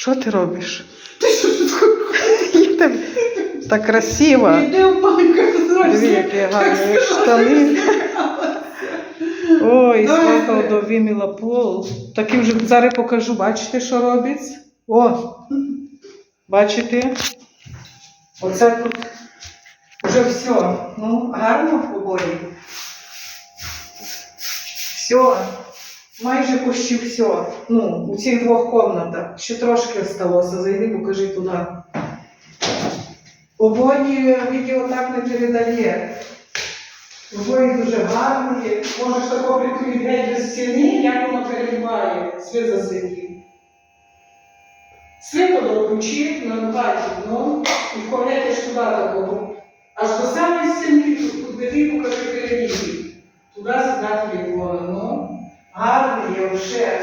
Що ти робиш? Ти що тут так красиво. Йди в баньку, Диви, які гарні штани. Ой, Давай. сваха довиміла пол. Так і вже зараз покажу. Бачите, що робить? О! Бачите? Оце тут вже все. Ну, гарно в обоє. Все. Майже почти все. Ну, у цих двох комнатах. Ще трошки осталося. Зайди, покажи туди. Обоє відео так не передає. Обоє дуже гарні. Можеш тако прикрити геть до стіни, як воно переливає світ за світлі. Світло включи, намотай вікно і вкладаєш туди такого. Аж до самої стінки, тут диви, покажи переліві. Туди сюди телефон. Вже.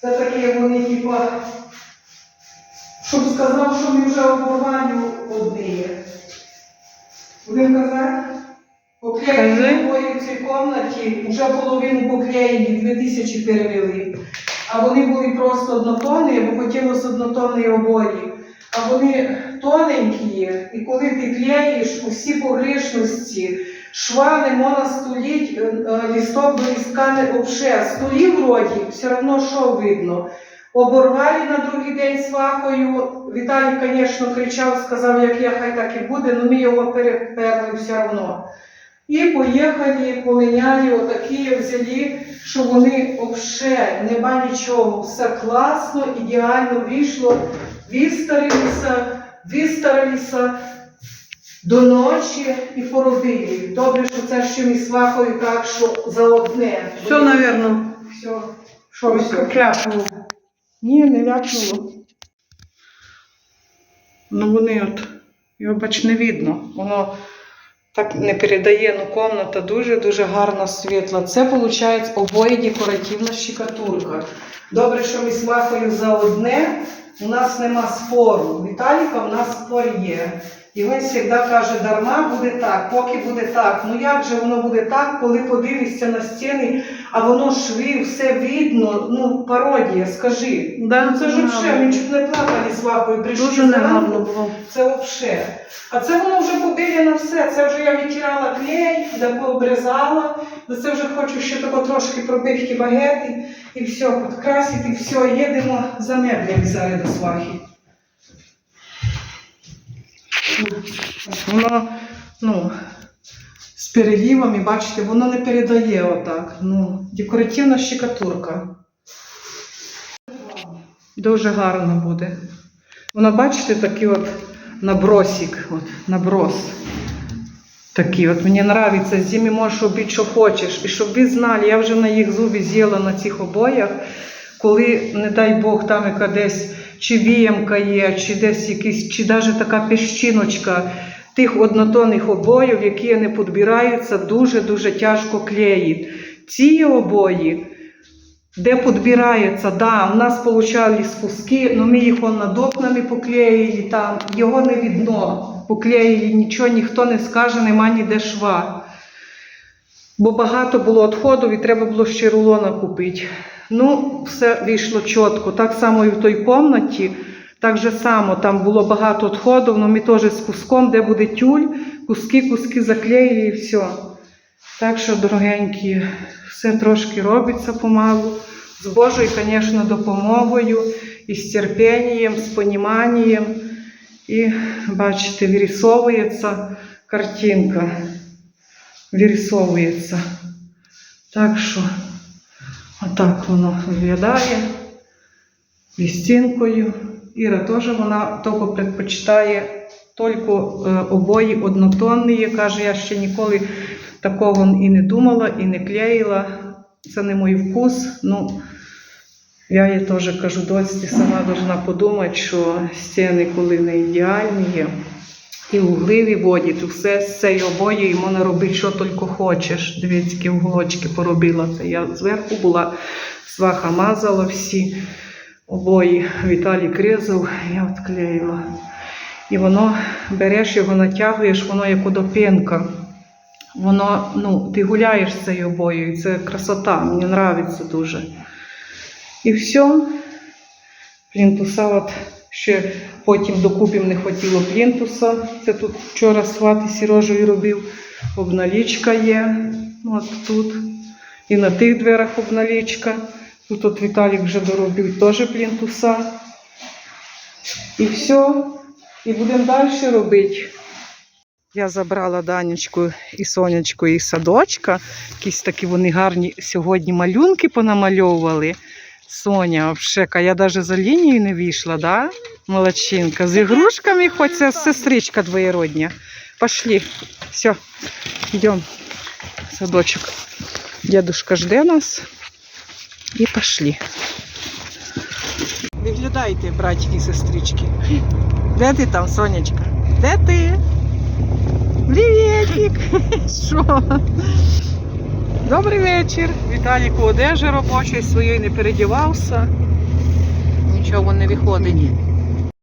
Це такі вони, типа, щоб сказав, що ми вже оборванню одні. Будемо казати? Поклеєні обої в цій кімнаті, вже половину поклеєні, дві тисячі перевели. А вони були просто однотонні, бо хотілося однотонні обої. А вони тоненькі, і коли ти клеїш усі погрешності, шва не можна стуліть, е, е, лісток до лістка не обше. Стулі вроді, все одно що видно. Оборвали на другий день свахою. Віталій, звісно, кричав, сказав, як я, хай так і буде, але ми його переперли все одно. І поїхали, поміняли отакі, взяли, що вони взагалі нема нічого. Все класно, ідеально вийшло, вистарилися, вистарилися до ночі і поробили. Добре, що це ще ми свахою так, що за одне. Все, напевно. Все. Що все? Кляпнуло. Ні, не ляпнуло. Ну вони от, його бач не видно. Воно так не передає, ну комната дуже-дуже гарна світла. Це виходить обоє декоративна щикатурка. Добре, що ми з Вахою за одне, у нас нема спору. Віталіка в нас спор є. І він завжди каже, дарма буде так, поки буде так. Ну як же воно буде так, коли подивишся на стіни, а воно шви, все видно, ну пародія, скажи. Да, Ну це ж взагалі, ми чуть не плакали з Вахою, прийшли зранку. Це взагалі. А це воно вже побіляно все. Це вже я відтирала клей, де пообрізала. За це вже хочу ще тако трошки пробити багети і все, підкрасити, і все, їдемо за меблями зараз до свахи. Воно, ну, з переливами, бачите, воно не передає отак. Ну, декоративна щикатурка. Дуже гарно буде. Воно, бачите, такий от набросик, от, наброс. Такий от мені подобається, з ними можеш робити, що хочеш. І щоб ви знали, я вже на їх зубі з'їла на цих обоях, коли, не дай Бог, там яка десь чи віямка є, чи десь якийсь, чи навіть така піщиночка тих однотонних обоїв, які не підбираються, дуже-дуже тяжко клеїть. Ці обої, де підбирається, да, у нас получали спуски, але ми їх он окнами поклеїли, там його не видно. Поклеїли, нічого ніхто не скаже, нема ніде шва. Бо багато було відходів і треба було ще рулона купити. Ну, все вийшло чітко. Так само і в той кімнаті, так же само там було багато відходів, але ми теж з куском, де буде тюль, куски, куски заклеїли і все. Так що, дорогенькі, все трошки робиться помалу. З Божою, звісно, допомогою, і з терпінням, з поніманням. І, бачите, вирисовується картинка. Вирисовується. Так що, отак воно виглядає. Лістинкою. Іра теж вона тільки предпочитає тільки е, обої однотонні. Каже, я ще ніколи такого і не думала, і не клеїла. Це не мій вкус. Ну, я їй теж кажу, доці, сама повинна подумати, що стіни, коли не ідеальні і угли виводять, все з цієї обої і можна робити, що тільки хочеш. Дивіться, які уголочки поробила. Це я зверху була, сваха мазала всі обої, Віталій кризав, я відклеїла. І воно береш його, натягуєш, воно як водопінка. Воно, ну, ти гуляєш з цією обоєю, і це красота, мені подобається дуже. І все. Плінтуса, от ще потім докупів не хотіло плінтуса. Це тут вчора свати Сірожею робив. Обналічка є. От тут. І на тих дверях обналічка. Тут от Віталік вже доробив теж плінтуса. І все. І будемо далі робити. Я забрала Данечку і Сонечку із садочка. Якісь такі вони гарні сьогодні малюнки понамальовували. Соня, обшека, я навіть за лінію не вийшла, да? Молодчинка. З ігрушками, хоч це сестричка двоєродня. Пошли. Все, йдемо в садочок. Дедушка жде нас. І пошли. Виглядайте, братики і сестрички. Де ти там, Сонечка? Де ти? Привітик! Що? Добрий вечір. Віталіку одежі робочої своєї не передівався. Нічого не виходить.